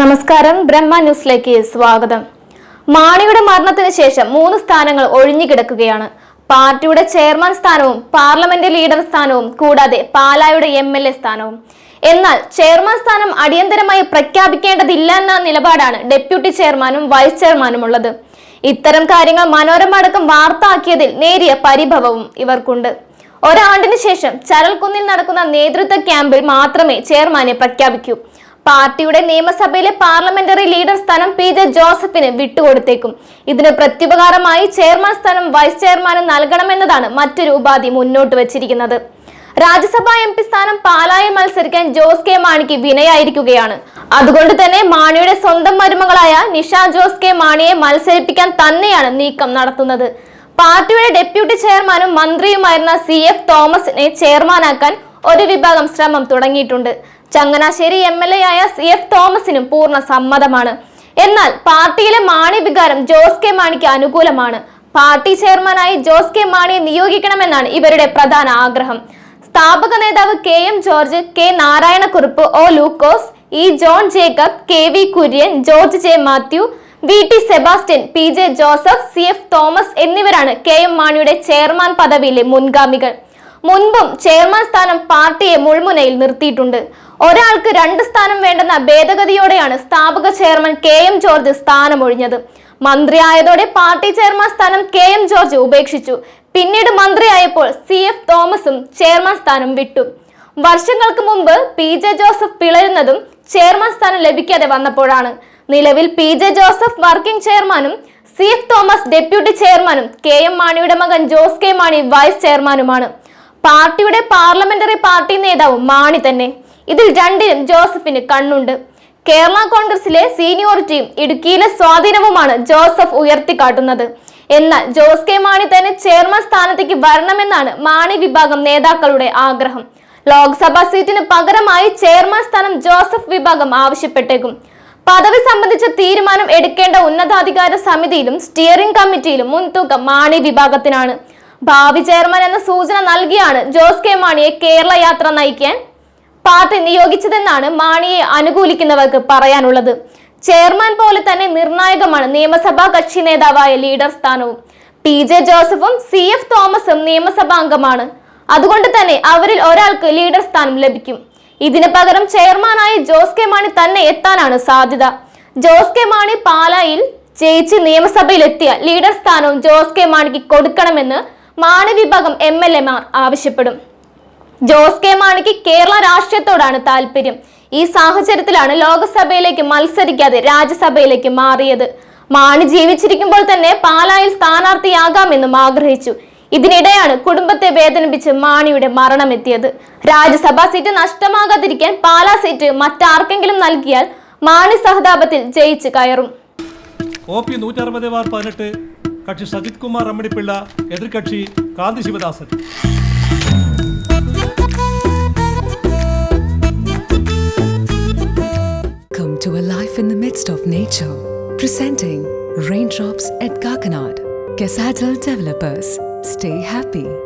നമസ്കാരം. ബ്രഹ്മ ന്യൂസിലേക്ക് സ്വാഗതം. മാണിയുടെ മരണത്തിന് ശേഷം മൂന്ന് സ്ഥാനങ്ങൾ ഒഴിഞ്ഞുകിടക്കുകയാണ് പാർട്ടിയുടെ ചെയർമാൻ സ്ഥാനവും പാർലമെന്റ് ലീഡർ സ്ഥാനവും കൂടാതെ പാലായുടെ എം എൽ എ സ്ഥാനവും. എന്നാൽ ചെയർമാൻ സ്ഥാനം അടിയന്തരമായി പ്രഖ്യാപിക്കേണ്ടതില്ല എന്ന നിലപാടാണ് ഡെപ്യൂട്ടി ചെയർമാനും വൈസ് ചെയർമാനും ഉള്ളത് ഇത്തരം കാര്യങ്ങൾ മനോരമ അടക്കം വാർത്താക്കിയതിൽ നേരിയ പരിഭവവും ഇവർക്കുണ്ട്. ഒരാണ്ടിന് ശേഷം ചരൽക്കുന്നിൽ നടക്കുന്ന നേതൃത്വ ക്യാമ്പിൽ മാത്രമേ ചെയർമാനെ പ്രഖ്യാപിക്കൂ. പാർട്ടിയുടെ നിയമസഭയിലെ പാർലമെന്ററി ലീഡർ സ്ഥാനം പി ജെ ജോസഫിന് വിട്ടുകൊടുത്തേക്കും. ഇതിന് പ്രത്യുപകാരമായി ചെയർമാൻ സ്ഥാനം വൈസ് ചെയർമാന് നൽകണമെന്നതാണ് മറ്റൊരു ഉപാധി മുന്നോട്ട് വച്ചിരിക്കുന്നത്. രാജ്യസഭാ എം പി സ്ഥാനം പാലായി മത്സരിക്കാൻ ജോസ് കെ മാണിക്ക് വിനയായിരിക്കുകയാണ്. അതുകൊണ്ട് തന്നെ മാണിയുടെ സ്വന്തം മരുമകളായ നിഷ ജോസ് കെ മാണിയെ മത്സരിപ്പിക്കാൻ തന്നെയാണ് നീക്കം നടത്തുന്നത്. പാർട്ടിയുടെ ഡെപ്യൂട്ടി ചെയർമാനും മന്ത്രിയുമായിരുന്ന സി എഫ് തോമസിനെ ചെയർമാനാക്കാൻ ഒരു വിഭാഗം ശ്രമം തുടങ്ങിയിട്ടുണ്ട്. ചങ്ങനാശ്ശേരി എം എൽ എ ആയ സി എഫ് തോമസിനും പൂർണ സമ്മതമാണ്. എന്നാൽ പാർട്ടിയിലെ മാണി വികാരം ജോസ് കെ മാണിക്ക് അനുകൂലമാണ്. പാർട്ടി ചെയർമാനായി ജോസ് കെ മാണിയെ നിയോഗിക്കണമെന്നാണ് ഇവരുടെ പ്രധാന ആഗ്രഹം. സ്ഥാപക നേതാവ് K M George K Narayanakurup O Lukose E John Jacob K V Kurian George J Mathew V T Sebastian P J Joseph C F Thomas എന്നിവരാണ് കെ എം മാണിയുടെ ചെയർമാൻ പദവിയിലെ മുൻഗാമികൾ. മുൻപും ചെയർമാൻ സ്ഥാനം പാർട്ടിയെ മുൾമുനയിൽ നിർത്തിയിട്ടുണ്ട്. ഒരാൾക്ക് രണ്ട് സ്ഥാനം വേണ്ടെന്ന ഭേദഗതിയോടെയാണ് സ്ഥാപക ചെയർമാൻ കെ എം ജോർജ് സ്ഥാനമൊഴിഞ്ഞത്. മന്ത്രിയായതോടെ പാർട്ടി ചെയർമാൻ സ്ഥാനം കെ എം ജോർജ് ഉപേക്ഷിച്ചു. പിന്നീട് മന്ത്രിയായപ്പോൾ സി എഫ് തോമസും ചെയർമാൻ സ്ഥാനം വിട്ടു. വർഷങ്ങൾക്ക് മുമ്പ് പി ജെ ജോസഫ് പിളരുന്നതും ചെയർമാൻ സ്ഥാനം ലഭിക്കാതെ വന്നപ്പോഴാണ്. നിലവിൽ പി ജെ ജോസഫ് വർക്കിംഗ് ചെയർമാനും സി എഫ് തോമസ് ഡെപ്യൂട്ടി ചെയർമാനും കെ എം മാണിയുടെ മകൻ ജോസ് കെ മാണി വൈസ് ചെയർമാനുമാണ്. പാർട്ടിയുടെ പാർലമെന്ററി പാർട്ടി നേതാവും മാണി തന്നെ. ഇതിൽ രണ്ടിനും ജോസഫിന് കണ്ണുണ്ട്. കേരള കോൺഗ്രസിലെ സീനിയോറിറ്റിയും ഇടുക്കിയിലെ സ്വാധീനവുമാണ് ജോസഫ് ഉയർത്തിക്കാട്ടുന്നത്. എന്നാൽ ജോസ് കെ മാണി തന്നെ ചെയർമാൻ സ്ഥാനത്തേക്ക് വരണമെന്നാണ് മാണി വിഭാഗം നേതാക്കളുടെ ആഗ്രഹം. ലോക്സഭാ സീറ്റിന് പകരമായി ചെയർമാൻ സ്ഥാനം ജോസഫ് വിഭാഗം ആവശ്യപ്പെട്ടേക്കും. പദവി സംബന്ധിച്ച തീരുമാനം എടുക്കേണ്ട ഉന്നതാധികാര സമിതിയിലും സ്റ്റിയറിംഗ് കമ്മിറ്റിയിലും മുൻതൂക്കം മാണി വിഭാഗത്തിനാണ്. ഭാവി ചെയർമാൻ എന്ന സൂചന നൽകിയാണ് ജോസ് കെ മാണിയെ കേരള യാത്ര നയിക്കാൻ പാർട്ടി നിയോഗിച്ചതെന്നാണ് മാണിയെ അനുകൂലിക്കുന്നവർക്ക് പറയാനുള്ളത്. ചെയർമാൻ പോലെ തന്നെ നിർണായകമാണ് നിയമസഭാ കക്ഷി നേതാവായ ലീഡർ സ്ഥാനവും. പി ജെ ജോസഫും സി എഫ് തോമസും നിയമസഭാ അംഗമാണ്. അതുകൊണ്ട് തന്നെ അവരിൽ ഒരാൾക്ക് ലീഡർ സ്ഥാനം ലഭിക്കും. ഇതിനു പകരം ചെയർമാനായി ജോസ് കെ മാണി തന്നെ എത്താനാണ് സാധ്യത. ജോസ് കെ മാണി പാലായിൽ ജയിച്ച് നിയമസഭയിൽ എത്തിയ ലീഡർ സ്ഥാനവും ജോസ് കെ മാണിക്ക് കൊടുക്കണമെന്ന് മാണി വിഭാഗം എം എൽ എമാർ ആവശ്യപ്പെടും. ജോസ് കെ മാണിക്ക് കേരള രാഷ്ട്രീയത്തോടാണ് താല്പര്യം. ഈ സാഹചര്യത്തിലാണ് ലോക്സഭയിലേക്ക് മത്സരിക്കാതെ രാജ്യസഭയിലേക്ക് മാറിയത്. മാണി ജീവിച്ചിരിക്കുമ്പോൾ തന്നെ പാലായിൽ സ്ഥാനാർത്ഥിയാകാമെന്നും ആഗ്രഹിച്ചു. ഇതിനിടെയാണ് കുടുംബത്തെ വേദനിപ്പിച്ച് മാണിയുടെ മരണമെത്തിയത്. രാജ്യസഭാ സീറ്റ് നഷ്ടമാകാതിരിക്കാൻ പാലാ സീറ്റ് മറ്റാർക്കെങ്കിലും നൽകിയാൽ മാണി സഹതാപത്തിൽ ജയിച്ച് കയറും. ഒ പി നൂറ്ററുപത് ബാർ പതിനെട്ട് കക്ഷി സജിത് കുമാർ അമ്മണിപ്പിള്ള എതിർകക്ഷി കാന്തി Sivadasan Come to a life in the midst of nature. Presenting Raindrops at Kakanad. Kesadal Developers. Stay happy.